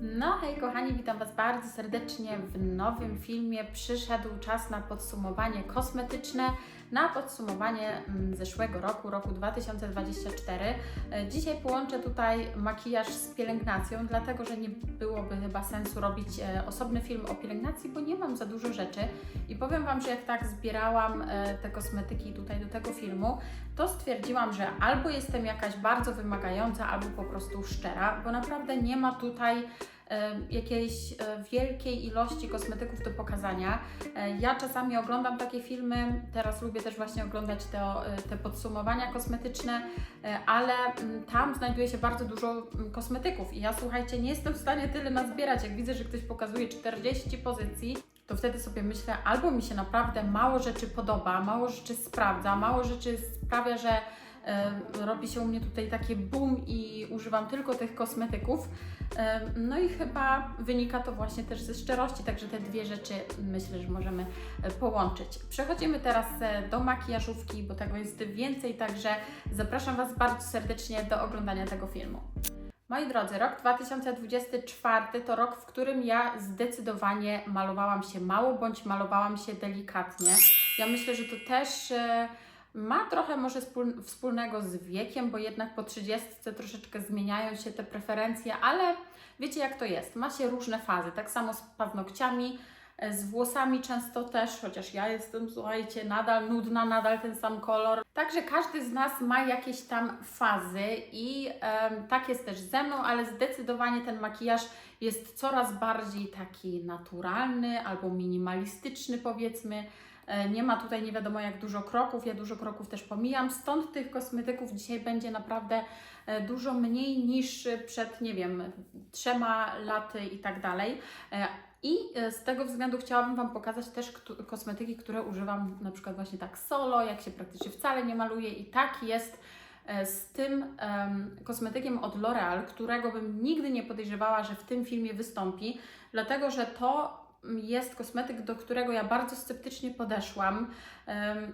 No hej kochani, witam Was bardzo serdecznie w nowym filmie. Przyszedł czas na podsumowanie kosmetyczne, na podsumowanie mm, zeszłego roku, roku 2024. E, Dzisiaj połączę tutaj makijaż z pielęgnacją, dlatego że nie byłoby chyba sensu robić e, osobny film o pielęgnacji, bo nie mam za dużo rzeczy. I powiem Wam, że jak tak zbierałam e, te kosmetyki tutaj do tego filmu, to stwierdziłam, że albo jestem jakaś bardzo wymagająca, albo po prostu szczera, bo naprawdę nie ma tutaj jakiejś wielkiej ilości kosmetyków do pokazania. E, Ja czasami oglądam takie filmy, teraz lubię też właśnie oglądać te, e, te podsumowania kosmetyczne, e, ale mm, tam znajduje się bardzo dużo mm, kosmetyków i ja słuchajcie, nie jestem w stanie tyle nazbierać. Jak widzę, że ktoś pokazuje 40 pozycji, to wtedy sobie myślę, albo mi się naprawdę mało rzeczy podoba, mało rzeczy sprawdza, mało rzeczy sprawia, że robi się u mnie tutaj takie boom i używam tylko tych kosmetyków. E, No i chyba wynika to właśnie też ze szczerości, także te dwie rzeczy myślę, że możemy e, połączyć. Przechodzimy teraz e, do makijażówki, bo tego jest więcej, także zapraszam Was bardzo serdecznie do oglądania tego filmu. Moi drodzy, rok 2024 to rok, w którym ja zdecydowanie malowałam się mało bądź malowałam się delikatnie. Ja myślę, że to też e, ma trochę może spól- wspólnego z wiekiem, bo jednak po 30 troszeczkę zmieniają się te preferencje, ale wiecie jak to jest. Ma się różne fazy. Tak samo z paznokciami, e, z włosami często też, chociaż ja jestem, słuchajcie, nadal nudna, nadal ten sam kolor. Także każdy z nas ma jakieś tam fazy i em, tak jest też ze mną, ale zdecydowanie ten makijaż jest coraz bardziej taki naturalny albo minimalistyczny powiedzmy. E, Nie ma tutaj nie wiadomo jak dużo kroków, ja dużo kroków też pomijam, stąd tych kosmetyków dzisiaj będzie naprawdę e, dużo mniej niż przed, nie wiem, trzema laty i tak dalej. E, I z tego względu chciałabym Wam pokazać też kosmetyki, które używam na przykład właśnie tak solo, jak się praktycznie wcale nie maluje i tak jest z tym em, kosmetykiem od L'Oreal, którego bym nigdy nie podejrzewała, że w tym filmie wystąpi, dlatego że to jest kosmetyk, do którego ja bardzo sceptycznie podeszłam.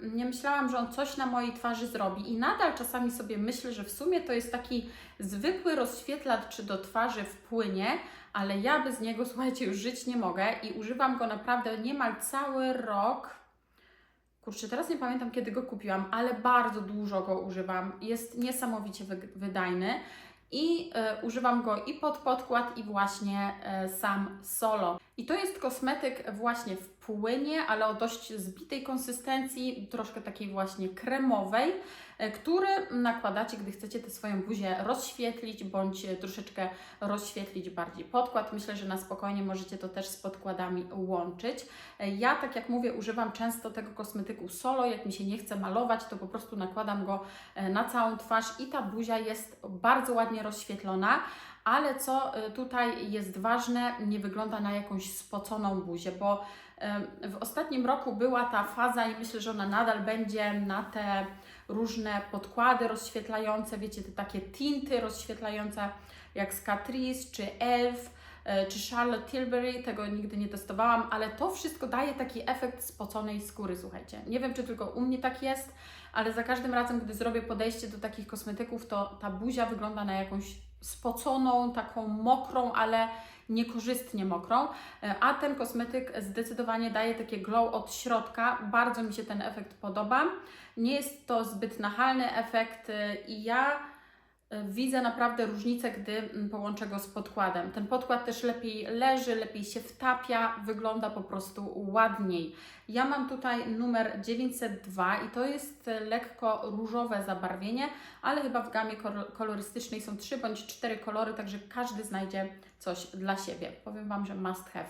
Nie myślałam, że on coś na mojej twarzy zrobi i nadal czasami sobie myślę, że w sumie to jest taki zwykły rozświetlacz do twarzy w płynie, ale ja bez niego, słuchajcie, już żyć nie mogę i używam go naprawdę niemal cały rok. Kurczę, teraz nie pamiętam kiedy go kupiłam, ale bardzo dużo go używam. Jest niesamowicie wy- wydajny i e, używam go i pod podkład, i właśnie e, sam solo. I to jest kosmetyk właśnie w płynie, ale o dość zbitej konsystencji, troszkę takiej właśnie kremowej, który nakładacie, gdy chcecie tę swoją buzię rozświetlić, bądź e, troszeczkę rozświetlić bardziej podkład. Myślę, że na spokojnie możecie to też z podkładami łączyć. E, Ja, tak jak mówię, używam często tego kosmetyku solo. Jak mi się nie chce malować, to po prostu nakładam go e, na całą twarz i ta buzia jest bardzo ładnie rozświetlona. Ale co e, tutaj jest ważne, nie wygląda na jakąś spoconą buzię, bo w ostatnim roku była ta faza i myślę, że ona nadal będzie na te różne podkłady rozświetlające, wiecie, te takie tinty rozświetlające jak z Catrice czy Elf e, czy Charlotte Tilbury, tego nigdy nie testowałam, ale to wszystko daje taki efekt spoconej skóry, słuchajcie. Nie wiem, czy tylko u mnie tak jest, ale za każdym razem, gdy zrobię podejście do takich kosmetyków, to ta buzia wygląda na jakąś spoconą, taką mokrą, ale niekorzystnie mokrą, E, a ten kosmetyk zdecydowanie daje takie glow od środka. Bardzo mi się ten efekt podoba. Nie jest to zbyt nachalny efekt e, i ja widzę naprawdę różnicę, gdy mm, połączę go z podkładem. Ten podkład też lepiej leży, lepiej się wtapia, wygląda po prostu ładniej. Ja mam tutaj numer 902 i to jest e, lekko różowe zabarwienie, ale chyba w gamie kol- kolorystycznej są 3 bądź 4 kolory, także każdy znajdzie coś dla siebie. Powiem Wam, że must have.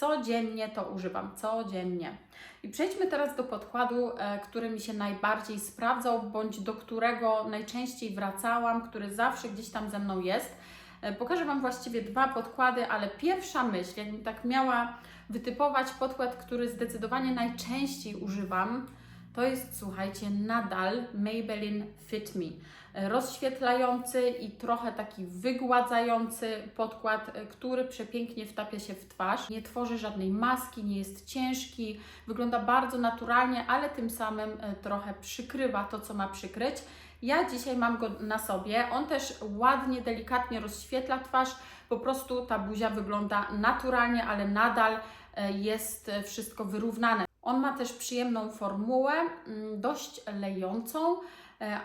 Codziennie to używam, codziennie. I przejdźmy teraz do podkładu, e, który mi się najbardziej sprawdzał, bądź do którego najczęściej wracałam, który zawsze gdzieś tam ze mną jest. E, Pokażę Wam właściwie dwa podkłady, ale pierwsza myśl, jakbym tak miała wytypować podkład, który zdecydowanie najczęściej używam, to jest, słuchajcie, nadal Maybelline Fit Me. Rozświetlający i trochę taki wygładzający podkład, e, który przepięknie wtapia się w twarz. Nie tworzy żadnej maski, nie jest ciężki, wygląda bardzo naturalnie, ale tym samym e, trochę przykrywa to, co ma przykryć. Ja dzisiaj mam go na sobie. On też ładnie, delikatnie rozświetla twarz. Po prostu ta buzia wygląda naturalnie, ale nadal e, jest wszystko wyrównane. On ma też przyjemną formułę, mm, dość lejącą,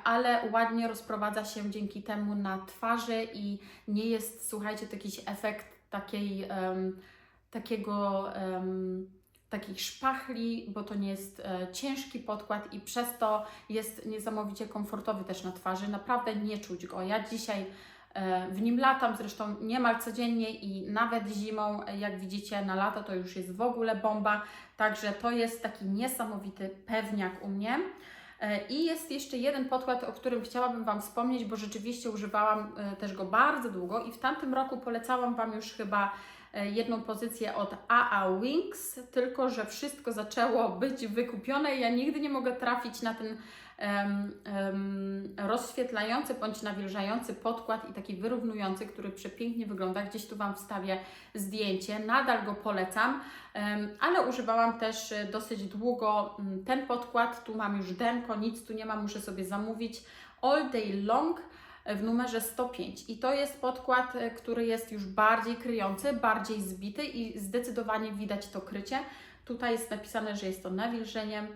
ale ładnie rozprowadza się dzięki temu na twarzy i nie jest, słuchajcie, to jakiś efekt takiej, em, takiego, em, takich szpachli, bo to nie jest e, ciężki podkład i przez to jest niesamowicie komfortowy też na twarzy. Naprawdę nie czuć go. Ja dzisiaj e, w nim latam, zresztą niemal codziennie i nawet zimą, e, jak widzicie, na lato to już jest w ogóle bomba. Także to jest taki niesamowity pewniak u mnie. E, I jest jeszcze jeden podkład, o którym chciałabym Wam wspomnieć, bo rzeczywiście używałam e, też go bardzo długo i w tamtym roku polecałam Wam już chyba e, jedną pozycję od AA Wings, tylko że wszystko zaczęło być wykupione. I ja nigdy nie mogę trafić na ten rozświetlający bądź nawilżający podkład i taki wyrównujący, który przepięknie wygląda. Gdzieś tu Wam wstawię zdjęcie. Nadal go polecam, ale używałam też e, dosyć długo mm, ten podkład. Tu mam już denko, nic tu nie ma, muszę sobie zamówić. All Day Long w numerze 105. I to jest podkład, e, który jest już bardziej kryjący, bardziej zbity i zdecydowanie widać to krycie. Tutaj jest napisane, że jest to nawilżeniem e,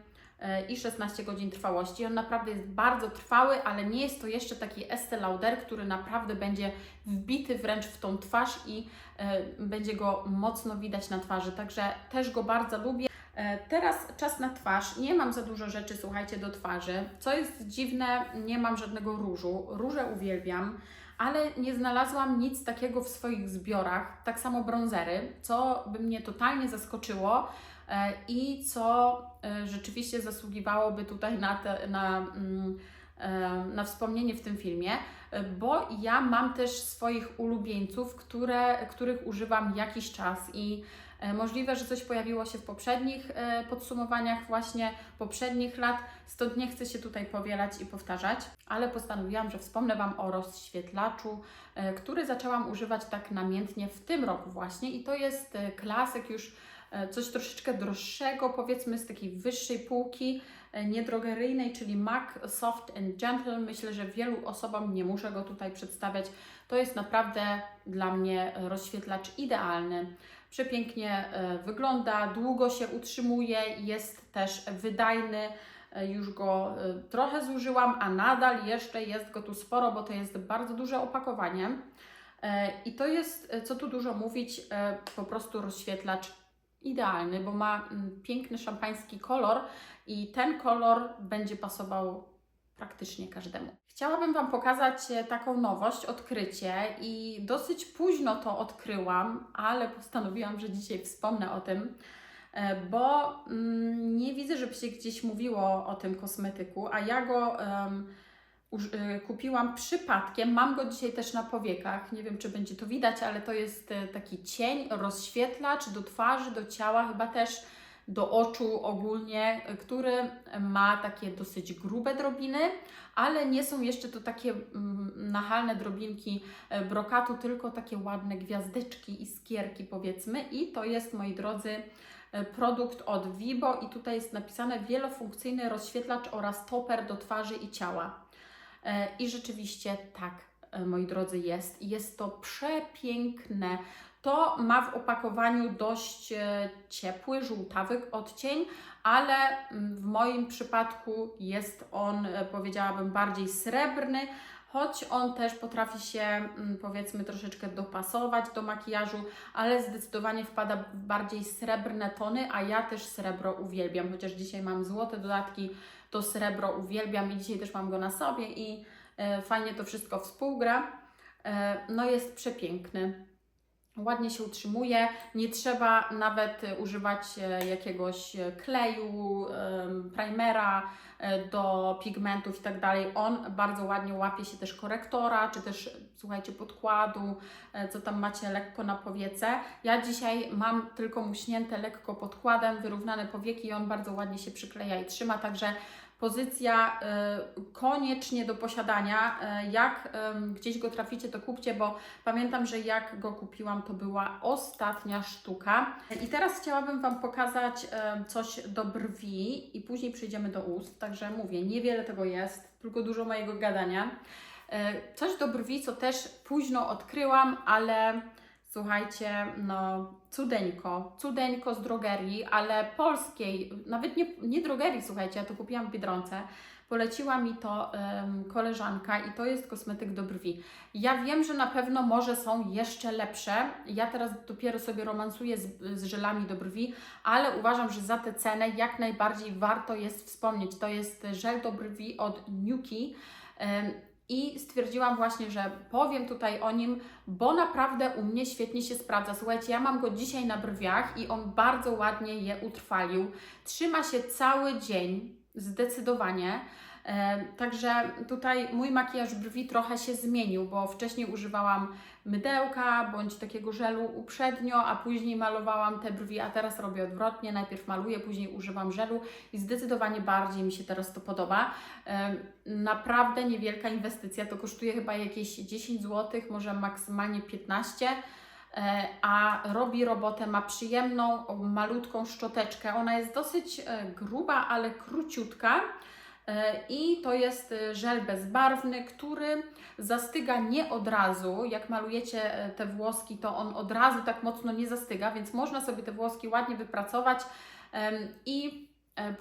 i 16 godzin trwałości. On naprawdę jest bardzo trwały, ale nie jest to jeszcze taki Estee Lauder, który naprawdę będzie wbity wręcz w tą twarz i e, będzie go mocno widać na twarzy. Także też go bardzo lubię. E, Teraz czas na twarz. Nie mam za dużo rzeczy, słuchajcie, do twarzy. Co jest dziwne, nie mam żadnego różu. Róże uwielbiam, ale nie znalazłam nic takiego w swoich zbiorach. Tak samo bronzery, co by mnie totalnie zaskoczyło i co e, rzeczywiście zasługiwałoby tutaj na, te, na, mm, e, na wspomnienie w tym filmie, e, bo ja mam też swoich ulubieńców, które, których używam jakiś czas i E, Możliwe, że coś pojawiło się w poprzednich e, podsumowaniach właśnie poprzednich lat, stąd nie chcę się tutaj powielać i powtarzać, ale postanowiłam, że wspomnę Wam o rozświetlaczu, e, który zaczęłam używać tak namiętnie w tym roku właśnie i to jest e, klasyk już e, coś troszeczkę droższego, powiedzmy z takiej wyższej półki, e, niedrogeryjnej, czyli MAC Soft and Gentle. Myślę, że wielu osobom nie muszę go tutaj przedstawiać. To jest naprawdę dla mnie rozświetlacz idealny przepięknie e, wygląda, długo się utrzymuje, jest też wydajny. E, Już go e, trochę zużyłam, a nadal jeszcze jest go tu sporo, bo to jest bardzo duże opakowanie. E, I to jest, e, co tu dużo mówić, e, po prostu rozświetlacz idealny, bo ma mm, piękny szampański kolor i ten kolor będzie pasował praktycznie każdemu. Chciałabym Wam pokazać e, taką nowość, odkrycie i dosyć późno to odkryłam, ale postanowiłam, że dzisiaj wspomnę o tym, e, bo mm, nie widzę, żeby się gdzieś mówiło o tym kosmetyku, a ja go e, kupiłam przypadkiem. Mam go dzisiaj też na powiekach. Nie wiem, czy będzie to widać, ale to jest e, taki cień, rozświetlacz do twarzy, do ciała, chyba też do oczu ogólnie, który ma takie dosyć grube drobiny, ale nie są jeszcze to takie mm, nachalne drobinki e, brokatu, tylko takie ładne gwiazdeczki, iskierki powiedzmy. I to jest, moi drodzy, e, produkt od Vibo i tutaj jest napisane wielofunkcyjny rozświetlacz oraz toper do twarzy i ciała. E, I rzeczywiście tak, e, moi drodzy, jest. Jest to przepiękne. To ma w opakowaniu dość e, ciepły, żółtawy odcień, ale mm, w moim przypadku jest on, powiedziałabym, bardziej srebrny, choć on też potrafi się, mm, powiedzmy, troszeczkę dopasować do makijażu, ale zdecydowanie wpada w bardziej srebrne tony, a ja też srebro uwielbiam, chociaż dzisiaj mam złote dodatki, to srebro uwielbiam i dzisiaj też mam go na sobie i e, fajnie to wszystko współgra. E, no jest przepiękny. Ładnie się utrzymuje, nie trzeba nawet e, używać e, jakiegoś e, kleju, primera do pigmentów i tak dalej. On bardzo ładnie łapie się też korektora, czy też słuchajcie podkładu, co tam macie lekko na powiece. Ja dzisiaj mam tylko muśnięte lekko podkładem, wyrównane powieki i on bardzo ładnie się przykleja i trzyma, także pozycja y, koniecznie do posiadania. Y, jak ym, gdzieś go traficie, to kupcie, bo pamiętam, że jak go kupiłam, to była ostatnia sztuka. I teraz chciałabym Wam pokazać coś do brwi i później przejdziemy do ust. Także mówię, niewiele tego jest, tylko dużo mojego gadania. Y, Coś do brwi, co też późno odkryłam, ale słuchajcie, no cudeńko, cudeńko z drogerii, ale polskiej, nawet nie, nie drogerii, słuchajcie, ja to kupiłam w Biedronce. Poleciła mi to em, koleżanka i to jest kosmetyk do brwi. Ja wiem, że na pewno może są jeszcze lepsze. Ja teraz dopiero sobie romansuję z, z żelami do brwi, ale uważam, że za tę cenę jak najbardziej warto jest wspomnieć. To jest żel do brwi od Nuki. I stwierdziłam właśnie, że powiem tutaj o nim, bo naprawdę u mnie świetnie się sprawdza. Słuchajcie, ja mam go dzisiaj na brwiach i on bardzo ładnie je utrwalił. Trzyma się cały dzień, zdecydowanie. Także tutaj mój makijaż brwi trochę się zmienił, bo wcześniej używałam mydełka bądź takiego żelu uprzednio, a później malowałam te brwi, a teraz robię odwrotnie. Najpierw maluję, później używam żelu i zdecydowanie bardziej mi się teraz to podoba. Naprawdę niewielka inwestycja, to kosztuje chyba jakieś 10 zł, może maksymalnie 15 E, a robi robotę, ma przyjemną, malutką szczoteczkę. Ona jest dosyć e, gruba, ale króciutka. E, I to jest e, żel bezbarwny, który zastyga nie od razu. Jak malujecie e, te włoski, to on od razu tak mocno nie zastyga, więc można sobie te włoski ładnie wypracować i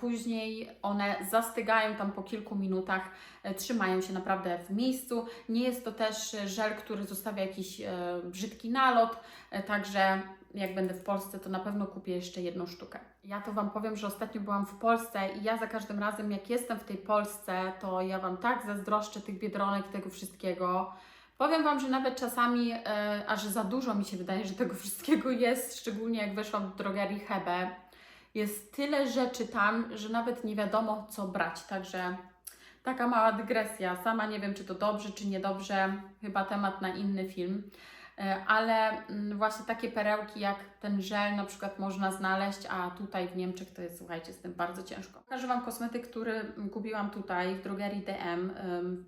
później one zastygają tam po kilku minutach, trzymają się naprawdę w miejscu. Nie jest to też żel, który zostawia jakiś brzydki nalot, także jak będę w Polsce, to na pewno kupię jeszcze jedną sztukę. Ja to Wam powiem, że ostatnio byłam w Polsce i ja za każdym razem, jak jestem w tej Polsce, to ja Wam tak zazdroszczę tych biedronek, tego wszystkiego. Powiem Wam, że nawet czasami e, aż za dużo mi się wydaje, że tego wszystkiego jest, szczególnie jak weszłam do drogerii Hebe. Jest tyle rzeczy tam, że nawet nie wiadomo co brać, także taka mała dygresja. Sama nie wiem, czy to dobrze, czy niedobrze, chyba temat na inny film. E, Ale mm, właśnie takie perełki jak ten żel na przykład można znaleźć, a tutaj w Niemczech to jest, słuchajcie, z tym bardzo ciężko. Pokażę Wam kosmetyk, który kupiłam tutaj w drogerii DM,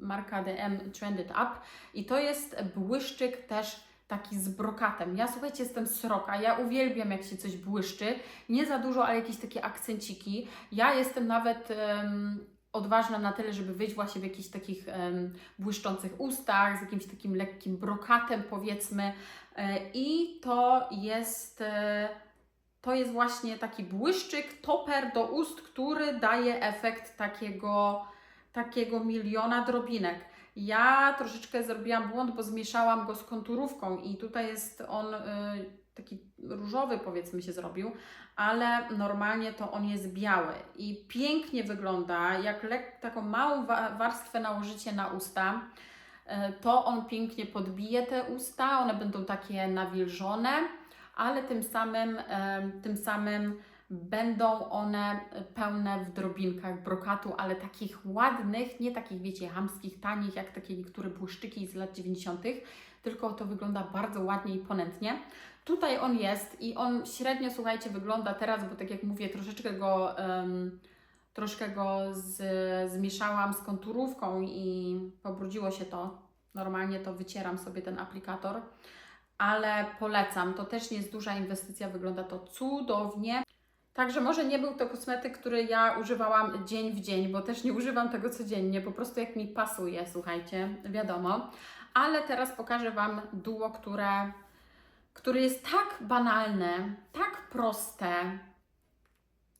marka DM Trended Up i to jest błyszczyk też taki z brokatem. Ja słuchajcie, jestem sroka, ja uwielbiam jak się coś błyszczy, nie za dużo, ale jakieś takie akcenciki. Ja jestem nawet em, odważna na tyle, żeby wyjść właśnie w jakichś takich em, błyszczących ustach, z jakimś takim lekkim brokatem powiedzmy E, i to jest... e, to jest właśnie taki błyszczyk, toper do ust, który daje efekt takiego, takiego miliona drobinek. Ja troszeczkę zrobiłam błąd, bo zmieszałam go z konturówką i tutaj jest on y, taki różowy powiedzmy się zrobił, ale normalnie to on jest biały i pięknie wygląda, jak lek, taką małą wa- warstwę nałożycie na usta, y, to on pięknie podbije te usta, one będą takie nawilżone, ale tym samym, em, tym samym będą one pełne w drobinkach brokatu, ale takich ładnych, nie takich, wiecie, hamskich, tanich, jak takie niektóre błyszczyki z lat 90., tylko to wygląda bardzo ładnie i ponętnie. Tutaj on jest i on średnio, słuchajcie, wygląda teraz, bo tak jak mówię, troszeczkę go, em, troszkę go z, zmieszałam z konturówką i pobrudziło się to. Normalnie to wycieram sobie ten aplikator ale polecam. To też nie jest duża inwestycja, wygląda to cudownie. Także może nie był to kosmetyk, który ja używałam dzień w dzień, bo też nie używam tego codziennie, po prostu jak mi pasuje, słuchajcie, wiadomo. Ale teraz pokażę Wam duo, które, które jest tak banalne, tak proste,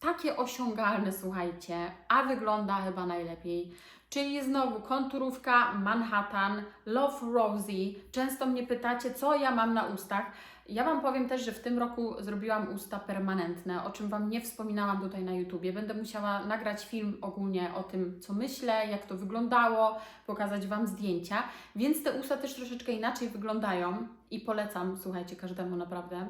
takie osiągalne, słuchajcie, a wygląda chyba najlepiej. Czyli znowu konturówka Manhattan, Love Rosie. Często mnie pytacie, co ja mam na ustach. Ja Wam powiem też, że w tym roku zrobiłam usta permanentne, o czym Wam nie wspominałam tutaj na YouTubie. Będę musiała nagrać film ogólnie o tym, co myślę, jak to wyglądało, pokazać Wam zdjęcia, więc te usta też troszeczkę inaczej wyglądają i polecam, słuchajcie, każdemu naprawdę.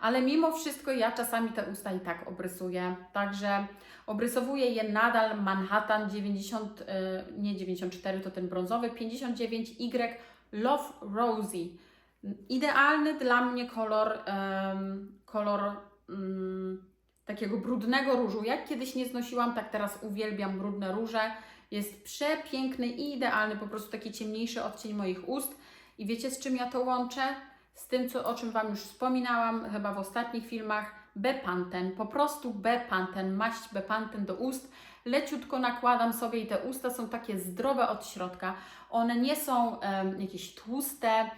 Ale mimo wszystko ja czasami te usta i tak obrysuję, także obrysowuję je nadal Manhattan 90, y, nie 94, to ten brązowy, 59Y Love Rosie. Idealny dla mnie kolor, kolor mm, takiego brudnego różu. Jak kiedyś nie znosiłam, tak teraz uwielbiam brudne róże. Jest przepiękny i idealny, po prostu taki ciemniejszy odcień moich ust. I wiecie z czym ja to łączę? Z tym, co, o czym Wam już wspominałam, chyba w ostatnich filmach. Bepanten, po prostu Bepanten, maść Bepanten do ust. Leciutko nakładam sobie i te usta są takie zdrowe od środka. One nie są em, jakieś tłuste,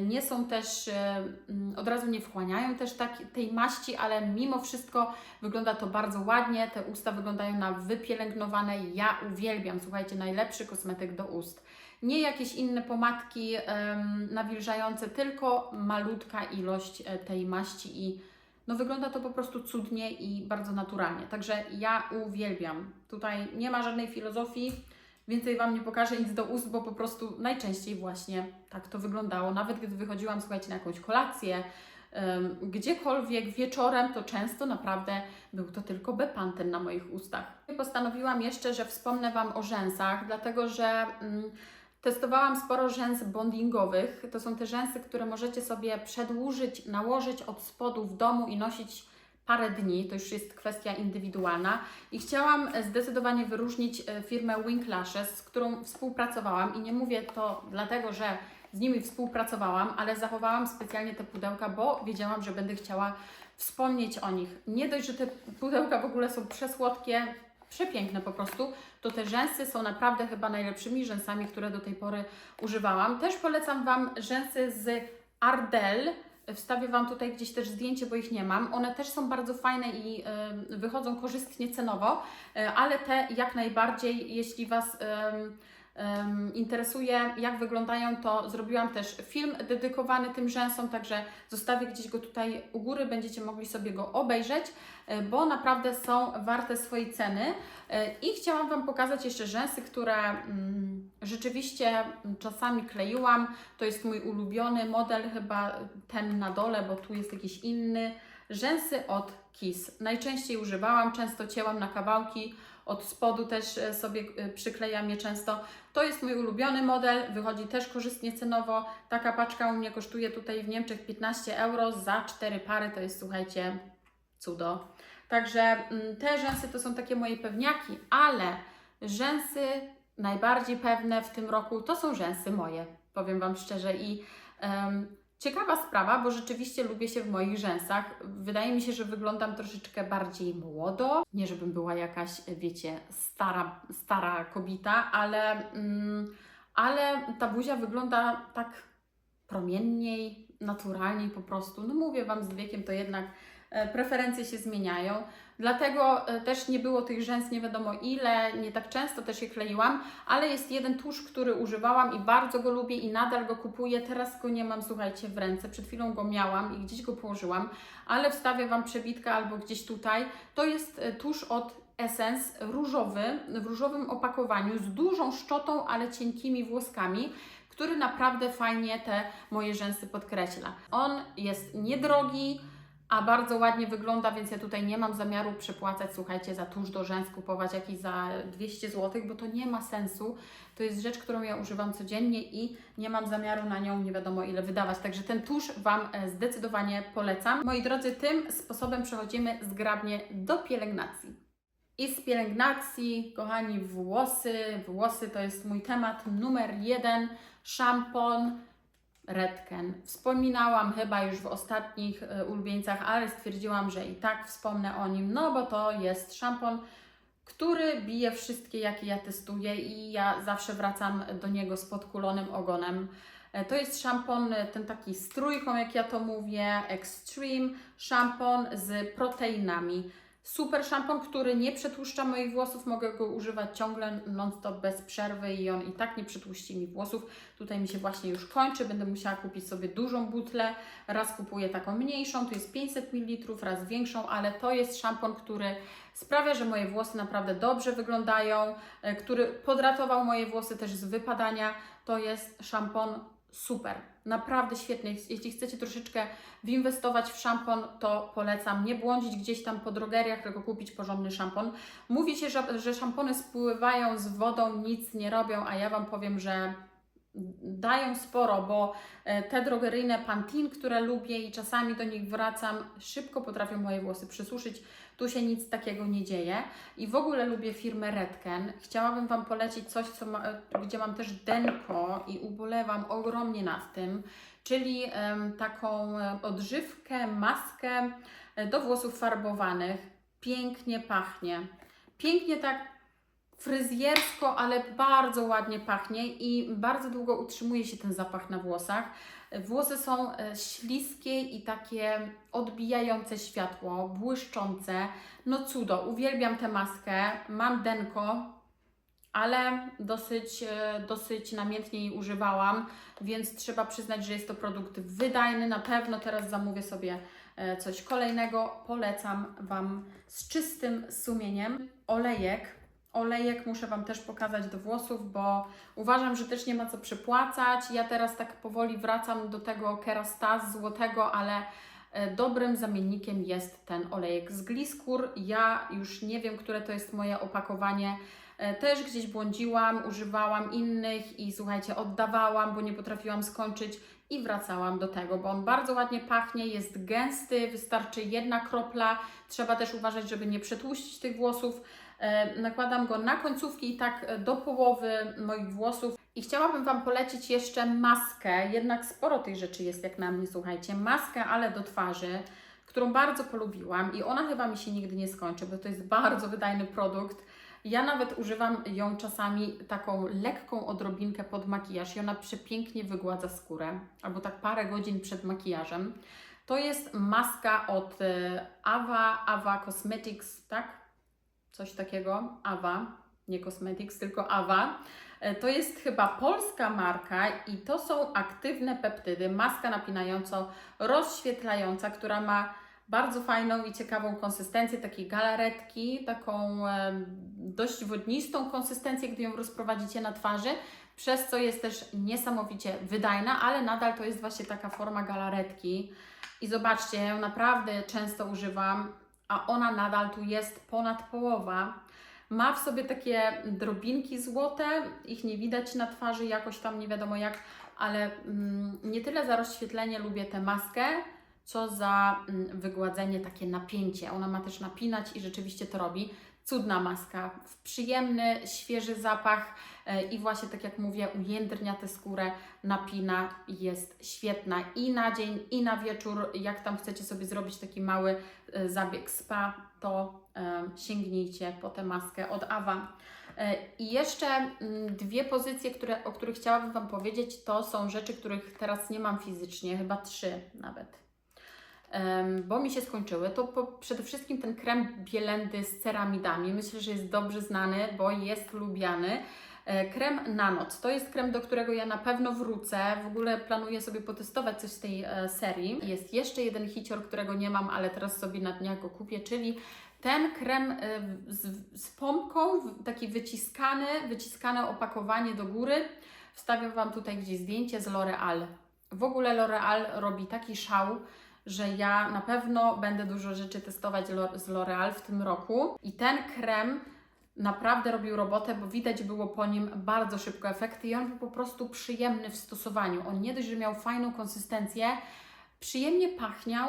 nie są też, e, mm, od razu nie wchłaniają też tak, tej maści, ale mimo wszystko wygląda to bardzo ładnie. Te usta wyglądają na wypielęgnowane. Ja uwielbiam, słuchajcie, najlepszy kosmetyk do ust. Nie jakieś inne pomadki nawilżające, tylko malutka ilość e, tej maści i no wygląda to po prostu cudnie i bardzo naturalnie. Także ja uwielbiam. Tutaj nie ma żadnej filozofii. Więcej Wam nie pokażę nic do ust, bo po prostu najczęściej właśnie tak to wyglądało. Nawet gdy wychodziłam, słuchajcie, na jakąś kolację, em, gdziekolwiek wieczorem, to często naprawdę był to tylko bepanten na moich ustach. Postanowiłam jeszcze, że wspomnę Wam o rzęsach, dlatego że mm, testowałam sporo rzęs bondingowych. To są te rzęsy, które możecie sobie przedłużyć, nałożyć od spodu w domu i nosić parę dni. To już jest kwestia indywidualna. I chciałam zdecydowanie wyróżnić e, firmę Wink Lashes, z którą współpracowałam. I nie mówię to dlatego, że z nimi współpracowałam, ale zachowałam specjalnie te pudełka, bo wiedziałam, że będę chciała wspomnieć o nich. Nie dość, że te pudełka w ogóle są przesłodkie, przepiękne po prostu, to te rzęsy są naprawdę chyba najlepszymi rzęsami, które do tej pory używałam. Też polecam Wam rzęsy z Ardell. Wstawię Wam tutaj gdzieś też zdjęcie, bo ich nie mam. One też są bardzo fajne i wychodzą korzystnie cenowo, y, ale te jak najbardziej, jeśli Was interesuje, jak wyglądają, to zrobiłam też film dedykowany tym rzęsom, także zostawię gdzieś go tutaj u góry, będziecie mogli sobie go obejrzeć, e, bo naprawdę są warte swojej ceny. E, I chciałam Wam pokazać jeszcze rzęsy, które mm, rzeczywiście czasami kleiłam. To jest mój ulubiony model, chyba ten na dole, bo tu jest jakiś inny. Rzęsy od Kiss. Najczęściej używałam, często cięłam na kawałki, od spodu też e, sobie e, przyklejam je często. To jest mój ulubiony model, wychodzi też korzystnie cenowo. Taka paczka u mnie kosztuje tutaj w Niemczech 15 euro za 4 pary, to jest słuchajcie cudo. Także mm, te rzęsy to są takie moje pewniaki, ale rzęsy najbardziej pewne w tym roku to są rzęsy moje, powiem Wam szczerze i em, Ciekawa sprawa, bo rzeczywiście lubię się w moich rzęsach. Wydaje mi się, że wyglądam troszeczkę bardziej młodo. Nie, żebym była jakaś, wiecie, stara, stara kobita, ale, mm, ale ta buzia wygląda tak promienniej, naturalniej po prostu. No mówię Wam, z wiekiem to jednak e, preferencje się zmieniają. Dlatego e, też nie było tych rzęs nie wiadomo ile, nie tak często też je kleiłam, ale jest jeden tusz, który używałam i bardzo go lubię i nadal go kupuję. Teraz go nie mam, słuchajcie, w ręce. Przed chwilą go miałam i gdzieś go położyłam, ale wstawię Wam przebitkę albo gdzieś tutaj. To jest e, tusz od Essence różowy, w różowym opakowaniu, z dużą szczotą, ale cienkimi włoskami który naprawdę fajnie te moje rzęsy podkreśla. On jest niedrogi, a bardzo ładnie wygląda, więc ja tutaj nie mam zamiaru przepłacać, słuchajcie, za tusz do rzęs, kupować jakiś za 200 zł, bo to nie ma sensu. To jest rzecz, którą ja używam codziennie i nie mam zamiaru na nią nie wiadomo ile wydawać. Także ten tusz Wam e, zdecydowanie polecam. Moi drodzy, tym sposobem przechodzimy zgrabnie do pielęgnacji. I z pielęgnacji, kochani, włosy. Włosy to jest mój temat numer jeden. Szampon Redken. Wspominałam chyba już w ostatnich e, ulubieńcach, ale stwierdziłam, że i tak wspomnę o nim, no bo to jest szampon, który bije wszystkie, jakie ja testuję i ja zawsze wracam do niego z podkulonym ogonem. E, To jest szampon, e, ten taki z trójką, jak ja to mówię, Extreme szampon z proteinami. Super szampon, który nie przetłuszcza moich włosów, mogę go używać ciągle non-stop bez przerwy i on i tak nie przetłuści mi włosów. Tutaj mi się właśnie już kończy, będę musiała kupić sobie dużą butlę. Raz kupuję taką mniejszą, tu jest 500 ml, raz większą, ale to jest szampon, który sprawia, że moje włosy naprawdę dobrze wyglądają, e, który podratował moje włosy też z wypadania. To jest szampon super, naprawdę świetny. Jeśli chcecie troszeczkę winwestować w szampon, to polecam nie błądzić gdzieś tam po drogeriach, tylko kupić porządny szampon. Mówi się, że, że szampony spływają z wodą, nic nie robią, a ja Wam powiem, że dają sporo, bo e, te drogeryjne Pantene, które lubię i czasami do nich wracam, szybko potrafią moje włosy przysuszyć. Tu się nic takiego nie dzieje. I w ogóle lubię firmę Redken. Chciałabym Wam polecić coś, co ma, e, gdzie mam też denko i ubolewam ogromnie nad tym, czyli em, taką e, odżywkę, maskę do włosów farbowanych. Pięknie pachnie. Pięknie tak fryzjersko, ale bardzo ładnie pachnie i bardzo długo utrzymuje się ten zapach na włosach. Włosy są e, śliskie i takie odbijające światło, błyszczące. No cudo, uwielbiam tę maskę. Mam denko, ale dosyć, e, dosyć namiętnie jej używałam, więc trzeba przyznać, że jest to produkt wydajny. Na pewno teraz zamówię sobie e, coś kolejnego. Polecam Wam z czystym sumieniem. Olejek. Olejek muszę Wam też pokazać do włosów, bo uważam, że też nie ma co przypłacać. Ja teraz tak powoli wracam do tego Kerastase złotego, ale e, dobrym zamiennikiem jest ten olejek z Gliskur. Ja już nie wiem, które to jest moje opakowanie. E, Też gdzieś błądziłam, używałam innych i słuchajcie, oddawałam, bo nie potrafiłam skończyć i wracałam do tego, bo on bardzo ładnie pachnie, jest gęsty, wystarczy jedna kropla. Trzeba też uważać, żeby nie przetłuścić tych włosów. E, Nakładam go na końcówki i tak e, do połowy moich włosów. I chciałabym Wam polecić jeszcze maskę, jednak sporo tych rzeczy jest jak na mnie, słuchajcie. Maskę, ale do twarzy, którą bardzo polubiłam i ona chyba mi się nigdy nie skończy, bo to jest bardzo wydajny produkt. Ja nawet używam ją czasami taką lekką odrobinkę pod makijaż i ona przepięknie wygładza skórę, albo tak parę godzin przed makijażem. To jest maska od e, Ava, Ava Cosmetics, tak? Coś takiego, Ava, nie Cosmetics, tylko Ava. E, To jest chyba polska marka i to są aktywne peptydy, maska napinająco-rozświetlająca, która ma bardzo fajną i ciekawą konsystencję, takiej galaretki, taką e, dość wodnistą konsystencję, gdy ją rozprowadzicie na twarzy, przez co jest też niesamowicie wydajna, ale nadal to jest właśnie taka forma galaretki. I zobaczcie, ją naprawdę często używam, a ona nadal tu jest ponad połowa. Ma w sobie takie drobinki złote, ich nie widać na twarzy jakoś tam nie wiadomo jak, ale mm, nie tyle za rozświetlenie lubię tę maskę, co za mm, wygładzenie, takie napięcie. Ona ma też napinać i rzeczywiście to robi. Cudna maska, w przyjemny, świeży zapach e, i właśnie tak jak mówię, ujędrnia tę skórę, napina jest świetna i na dzień, i na wieczór. Jak tam chcecie sobie zrobić taki mały e, zabieg spa, to e, sięgnijcie po tę maskę od Awa. E, I jeszcze mm, dwie pozycje, które, o których chciałabym Wam powiedzieć, to są rzeczy, których teraz nie mam fizycznie, chyba trzy nawet bo mi się skończyły. To po, przede wszystkim ten krem Bielendy z ceramidami. Myślę, że jest dobrze znany, bo jest lubiany. E, Krem na noc. To jest krem, do którego ja na pewno wrócę. W ogóle planuję sobie potestować coś z tej e, serii. Jest jeszcze jeden hicior, którego nie mam, ale teraz sobie na dniach go kupię, czyli ten krem e, z, z pompką, taki wyciskany, wyciskane opakowanie do góry. Wstawiam Wam tutaj gdzieś zdjęcie z L'Oreal. W ogóle L'Oreal robi taki szał, że ja na pewno będę dużo rzeczy testować z L'Oreal w tym roku. I ten krem naprawdę robił robotę, bo widać było po nim bardzo szybko efekty i on był po prostu przyjemny w stosowaniu. On nie dość, że miał fajną konsystencję, przyjemnie pachniał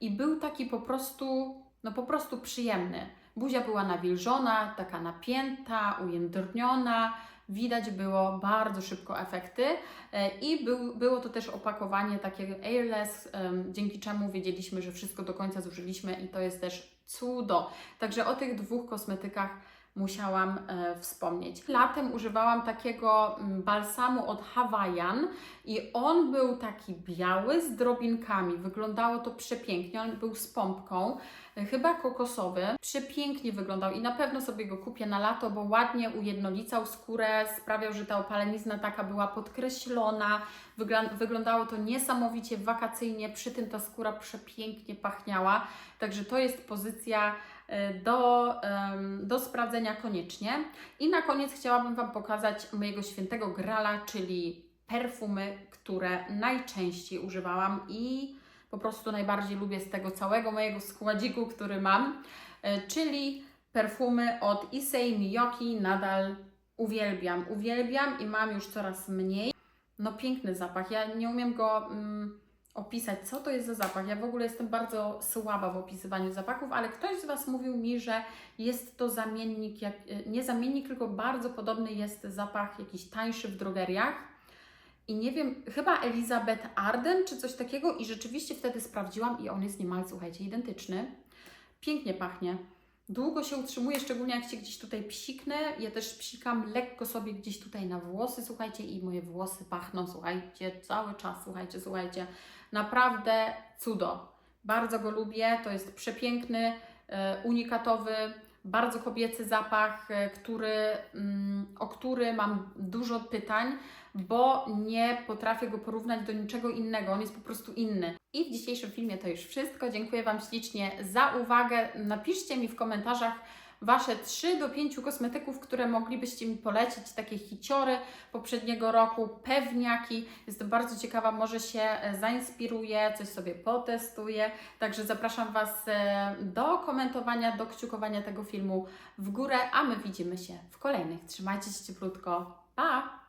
i był taki po prostu, no po prostu przyjemny. Buzia była nawilżona, taka napięta, ujędrniona. Widać było bardzo szybko efekty E, i był, było to też opakowanie takie airless, dzięki czemu wiedzieliśmy, że wszystko do końca zużyliśmy i to jest też cudo. Także o tych dwóch kosmetykach musiałam e, wspomnieć. Latem używałam takiego mm, balsamu od Hawaiian i on był taki biały z drobinkami. Wyglądało to przepięknie. On był z pompką, chyba kokosowy. Przepięknie wyglądał i na pewno sobie go kupię na lato, bo ładnie ujednolicał skórę, sprawiał, że ta opalenizna taka była podkreślona. Wyglądało to niesamowicie wakacyjnie, przy tym ta skóra przepięknie pachniała. Także to jest pozycja e, do, do sprawdzenia koniecznie. I na koniec chciałabym Wam pokazać mojego świętego grala, czyli perfumy, które najczęściej używałam i po prostu najbardziej lubię z tego całego mojego składziku, który mam, e, czyli perfumy od Issei Miyake nadal uwielbiam, uwielbiam i mam już coraz mniej. no piękny zapach. Ja nie umiem go mm, opisać, co to jest za zapach. Ja w ogóle jestem bardzo słaba w opisywaniu zapachów, ale ktoś z Was mówił mi, że jest to zamiennik, jak, e, nie zamiennik, tylko bardzo podobny jest zapach jakiś tańszy w drogeriach. I nie wiem, chyba Elizabeth Arden czy coś takiego i rzeczywiście wtedy sprawdziłam i on jest niemal, słuchajcie, identyczny. Pięknie pachnie. Długo się utrzymuje, szczególnie jak się gdzieś tutaj psiknę. Ja też psikam lekko sobie gdzieś tutaj na włosy, słuchajcie, i moje włosy pachną, słuchajcie, cały czas, słuchajcie, słuchajcie. Naprawdę cudo. Bardzo go lubię, to jest przepiękny, e, unikatowy, bardzo kobiecy zapach, e, który, mm, o który mam dużo pytań, bo nie potrafię go porównać do niczego innego. On jest po prostu inny. I w dzisiejszym filmie to już wszystko. Dziękuję Wam ślicznie za uwagę. Napiszcie mi w komentarzach Wasze 3 do 5 kosmetyków, które moglibyście mi polecić, takie hiciory poprzedniego roku, pewniaki. Jestem bardzo ciekawa, może się e, zainspiruję, coś sobie potestuję. Także zapraszam Was e, do komentowania, do kciukowania tego filmu w górę, a my widzimy się w kolejnych. Trzymajcie się cieplutko. Pa!